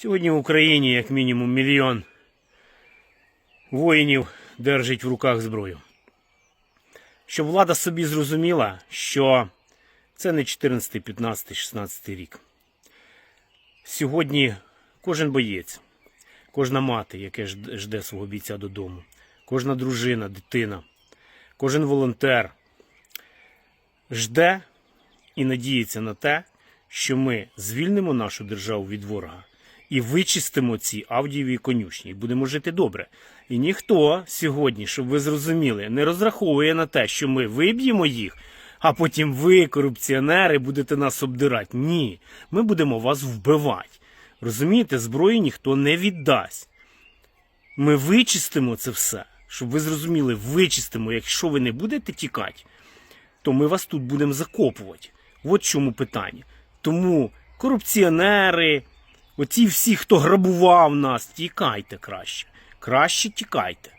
Сьогодні в Україні як мінімум мільйон воїнів держить в руках зброю. Щоб влада собі зрозуміла, що це не 14, 15, 16 рік. Сьогодні кожен боєць, кожна мати, яка жде свого бійця додому, кожна дружина, дитина, кожен волонтер жде і надіється на те, що ми звільнимо нашу державу від ворога і вичистимо ці Авдієві конюшні, і будемо жити добре. І ніхто сьогодні, щоб ви зрозуміли, не розраховує на те, що ми виб'ємо їх, а потім ви, корупціонери, будете нас обдирати. Ні, ми будемо вас вбивати. Розумієте, зброю ніхто не віддасть. Ми вичистимо це все, щоб ви зрозуміли, вичистимо, якщо ви не будете тікати, то ми вас тут будемо закопувати. От чому питання. Тому корупціонери, оці всі, хто грабував нас, тікайте краще. Краще тікайте.